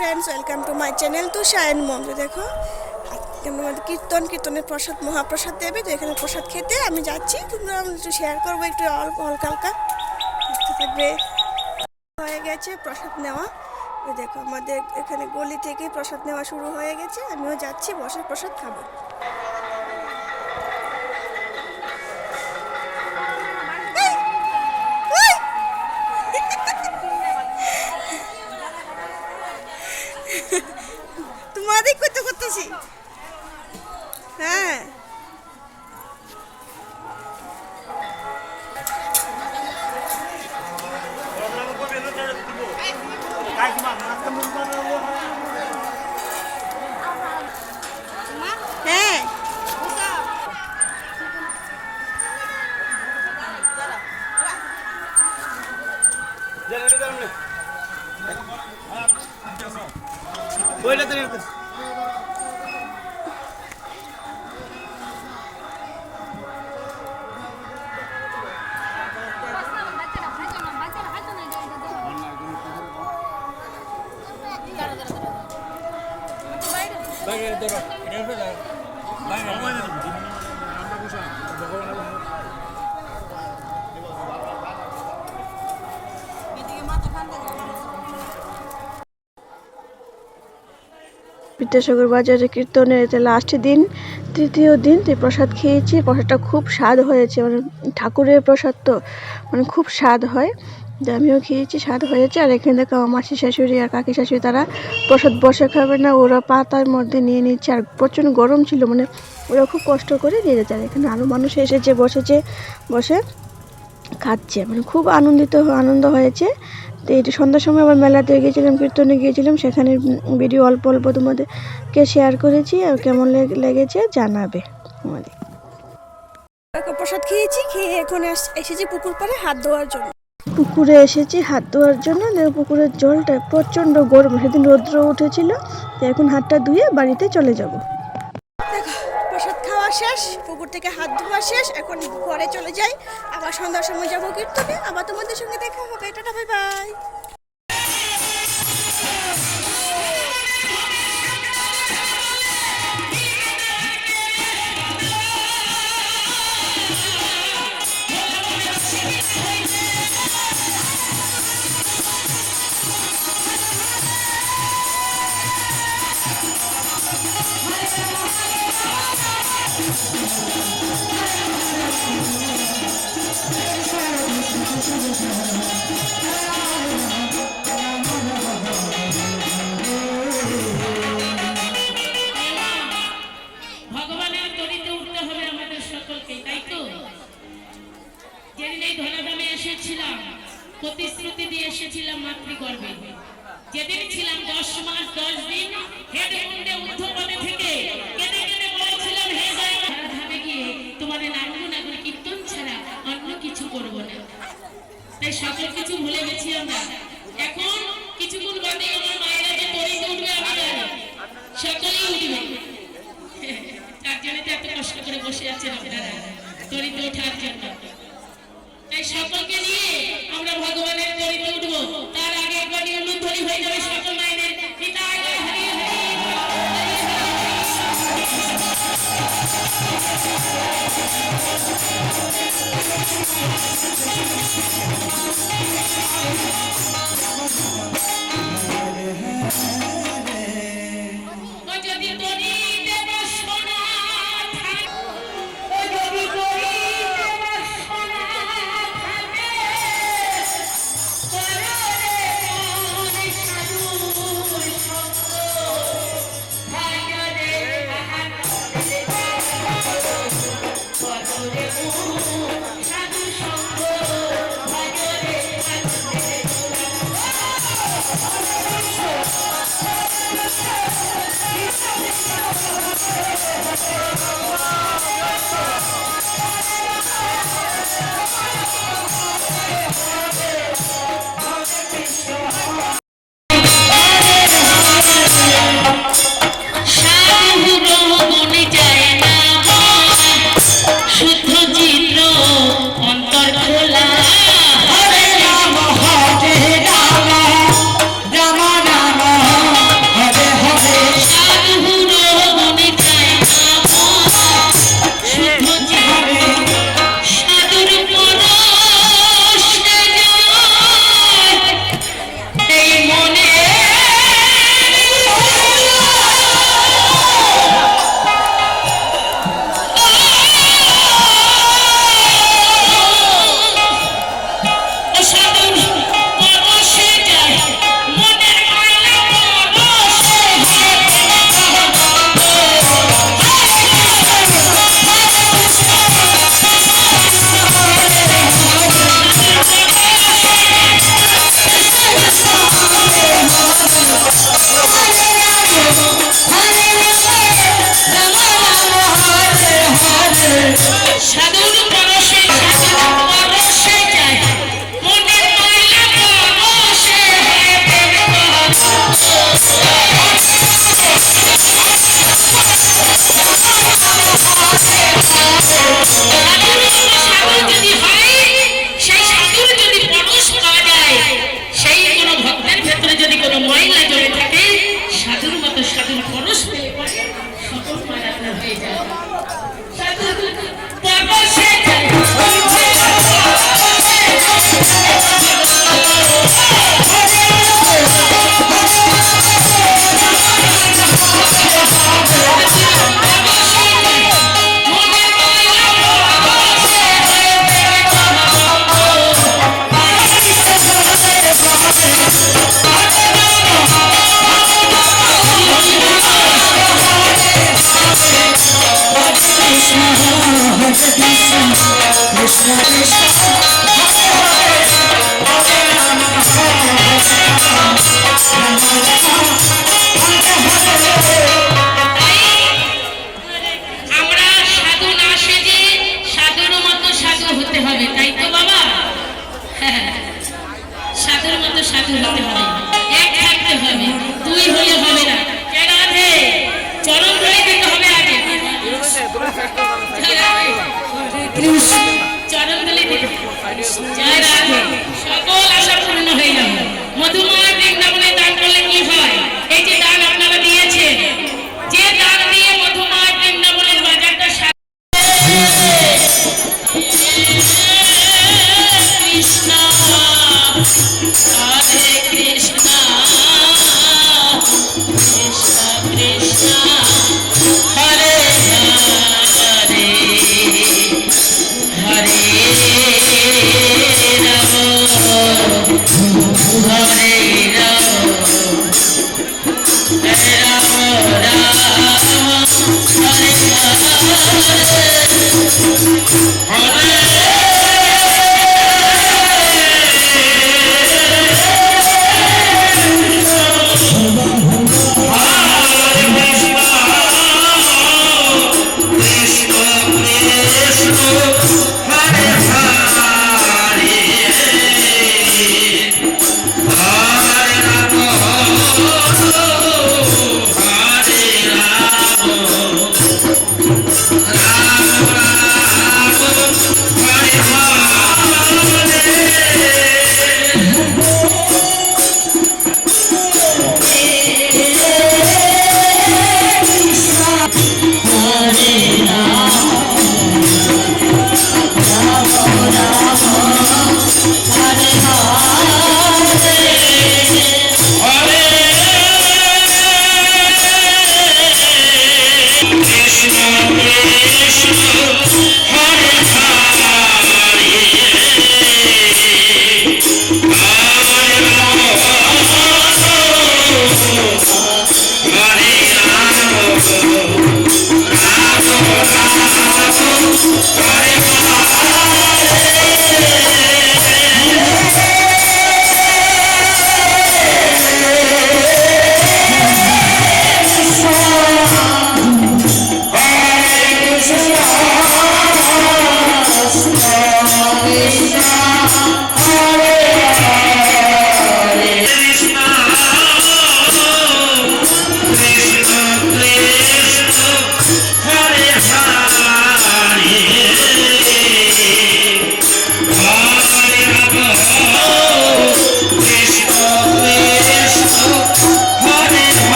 Friends welcome to my channel তো শায়ন মন্দির দেখো আমাদের কীর্তন, কীর্তনের প্রসাদ, মহাপ্রসাদ দেবে। তো এখানে প্রসাদ খেতে আমি যাচ্ছি। তোমরা একটু শেয়ার করব, একটু হালকা হালকা। থাকবে। হয়ে গেছে প্রসাদ নেওয়া। দেখো, আমাদের এখানে গলি থেকে প্রসাদ নেওয়া শুরু হয়ে গেছে। আমিও যাচ্ছি বসে প্রসাদ খাব। Vuelve a tenerte. বিদ্যাসাগর বাজারে কীর্তনের এটা লাস্ট দিন, তৃতীয় দিন তো প্রসাদ খেয়েছি, প্রসাদটা খুব স্বাদ হয়েছে মানে ঠাকুরের প্রসাদ তো মানে খুব স্বাদ হয়। যে আমিও খেয়েছি, স্বাদ হয়েছে। আর এখানে দেখো আমার মাসি শাশুড়ি আর কাকি শাশুড়ি, তারা প্রসাদ বসে খাবে না, ওরা পাতার মধ্যে নিয়ে নিচ্ছে। আর প্রচণ্ড গরম ছিল মানে ওরা খুব কষ্ট করে দিয়ে যাচ্ছে আর এখানে আরও মানুষ এসেছে, বসেছে, বসে খাচ্ছে। মানে খুব আনন্দিত, আনন্দ হয়েছে। তো এটি সন্ধ্যার সময় আবার মেলাতে গিয়েছিলাম কীর্তনে গিয়েছিলাম সেখানে ভিডিও অল্প অল্প তোমাদেরকে শেয়ার করেছি আর কেমন লেগ- লেগেছে জানাবে আমাদের প্রসাদ খেয়েছি খেয়ে এখন এসেছি পুকুর পাড়ে হাত ধোয়ার জন্য। পুকুরে এসেছি হাত ধোয়ার জন্য পুকুরের জলটা প্রচণ্ড গরম সেদিন রৌদ্র উঠেছিল এখন হাতটা ধুয়ে বাড়িতে চলে যাব। শেষ, পুকুর থেকে হাত ধোয়া শেষ, এখন ঘরে চলে যাই। আবার সন্ধ্যার সময় যাব কীর্তনে। আবার তোমাদের সঙ্গে দেখা হবে। Tata, bye bye. সকল কিছু ভুলে গেছি আমরা। এখন কিছুক্ষণ বাদে আমার মায়েরা যে তরিতে উঠবে আমি জানি। সকলেই উঠবে। তার জন্য তো এত কষ্ট করে বসে আছেন আপনারা। তরিতে ওঠার জন্য। তাই সকলকে নিয়ে আমরা ভগবানের তরিতে উঠবো। তার আগে একবার নিয়ম ধরি হয়ে যাবে সকল মায়েদের। হরি হরি। ও I'm sorry. ঐক্য হতে হবে এক থাকতে হবে তুই হলে হবে। কেন আছে চরম চরম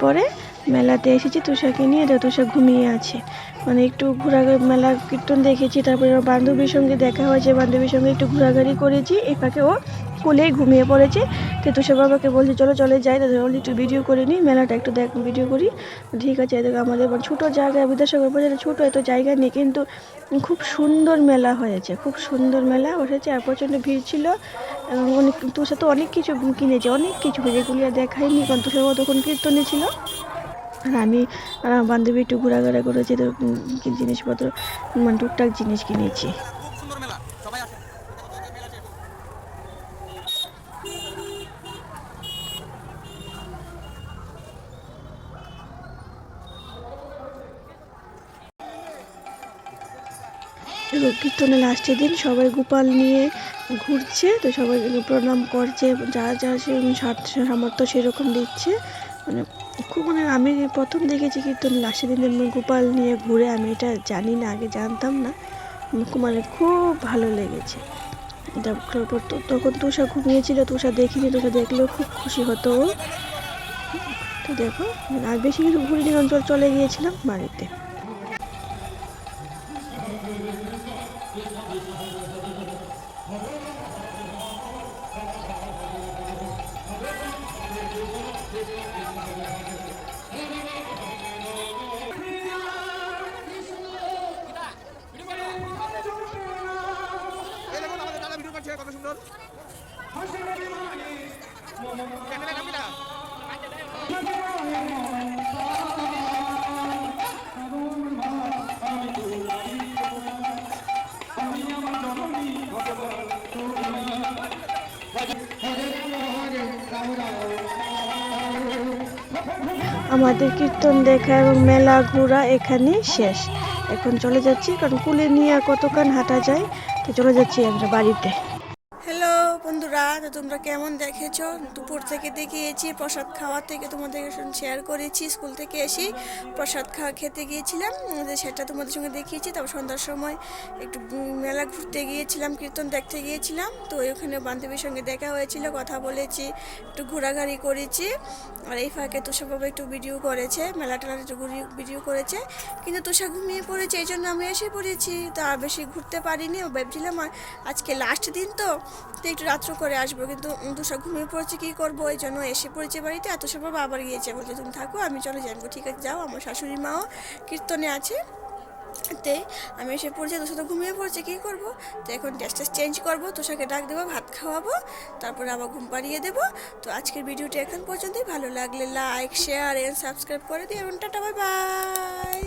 পরে মেলাতে এসেছি তুষাকে নিয়ে তো তুষা ঘুমিয়ে আছে। মানে একটু ঘোরা মেলা কীর্তন দেখেছি, তারপরে বান্ধবীর সঙ্গে দেখা হয়েছে, বান্ধবীর সঙ্গে একটু ঘোরাঘুরি করেছি, এ ও কোলেই ঘুমিয়ে পড়েছে। তো তুষার বাবাকে বলছে, চলো, চলে যাই। তাদের বলি একটু ভিডিও করে নিই। মেলাটা একটু দেখ ভিডিও করি। ঠিক আছে দেখো আমাদের ছোটো জায়গা, বিদ্যাসাগর বাজারে ছোটো এত জায়গা নেই, কিন্তু খুব সুন্দর মেলা হয়েছে, খুব সুন্দর মেলা বসেছে। আর প্রচণ্ড ভিড় ছিল এবং অনেক তুষার তো অনেক কিছু কিনেছে, অনেক কিছু যেগুলি আর দেখায়নি কারণ তুষার বাবা তখন কীর্তনে ছিল। আর আমি আর আমার বান্ধবী একটু ঘোরাঘোরা করেছি জিনিসপত্র মানে টুকটাক জিনিস কিনেছি খুব সুন্দর মেলা সবাই আসেন এবং কীর্তনের লাস্টের দিন সবাই গোপাল নিয়ে ঘুরছে, তো সবাই প্রণাম করছে, যা যা সে সামর্থ্য সেরকম দিচ্ছে। মানে খুব মানে আমি প্রথম দেখেছি কীর্তন লাস্টের দিন গোপাল নিয়ে ঘুরে, আমি এটা জানি না, আগে জানতাম না। মানে খুব ভালো লেগেছে। তারপর তখন তুষা ঘুমিয়েছিল, তুষা দেখিনি, তুষা দেখলেও খুব খুশি হতো। তো দেখো, আর বেশি কিছু ঘুরিনি অঞ্চল চলে গিয়েছিলাম বাড়িতে। আমাদের কীর্তন দেখা এবং মেলা ঘোরা এখানে শেষ। এখন চলে যাচ্ছি, কারণ কুলে নিয়ে কতক্ষণ হাঁটা যায়, তো চলে যাচ্ছি আমরা বাড়িতে। হ্যালো বন্ধুরা তোমরা কেমন দেখেছ? থেকে দেখিয়েছি, প্রসাদ খাওয়া থেকে তোমাদের সঙ্গে শেয়ার করেছি স্কুল থেকে এসে প্রসাদ খাওয়া খেতে গিয়েছিলাম সেটা তোমাদের সঙ্গে দেখিয়েছি, তারপর সন্ধ্যার সময় একটু মেলা ঘুরতে গিয়েছিলাম, কীর্তন দেখতে গিয়েছিলাম, তো ওখানে বান্ধবীর সঙ্গে দেখা হয়েছিল, কথা বলেছি, একটু ঘোরাঘুরি করেছি, আর এই ফাঁকে তুষার বাবা একটু ভিডিও করেছে, মেলা টেলার একটু ঘুরি- ভিডিও করেছে, কিন্তু তুষা ঘুমিয়ে পড়েছে, এই জন্য আমি এসে পড়েছি, তা বেশি ঘুরতে পারিনি ভেবেছিলাম আজকে লাস্ট দিন তো একটু রাত্র করে আসব, কিন্তু তুষার ঘুমিয়ে পড়েছে, কী করব? এই জন্য এসে পড়েছে বাড়িতে, এত তুষার বাবা আবার গিয়েছে। বলছে, তুমি থাকো, আমি চলে যাব। ঠিক আছে, যাও, আমার শাশুড়ি মাও কীর্তনে আছে। তে আমি এসে পড়ছি, তোর সাথে ঘুমিয়ে পড়ছে, কী করব? তো এখন ড্রেস টেস চেঞ্জ করব তোষাকে ডাক দেবো, ভাত খাওয়াবো, তারপরে আবার ঘুম পাড়িয়ে দেবো। তো আজকের ভিডিওটা এখন পর্যন্তই। ভালো লাগলে লাইক শেয়ার এন্ড সাবস্ক্রাইব করে দিও, এবং টাটা বাই বাই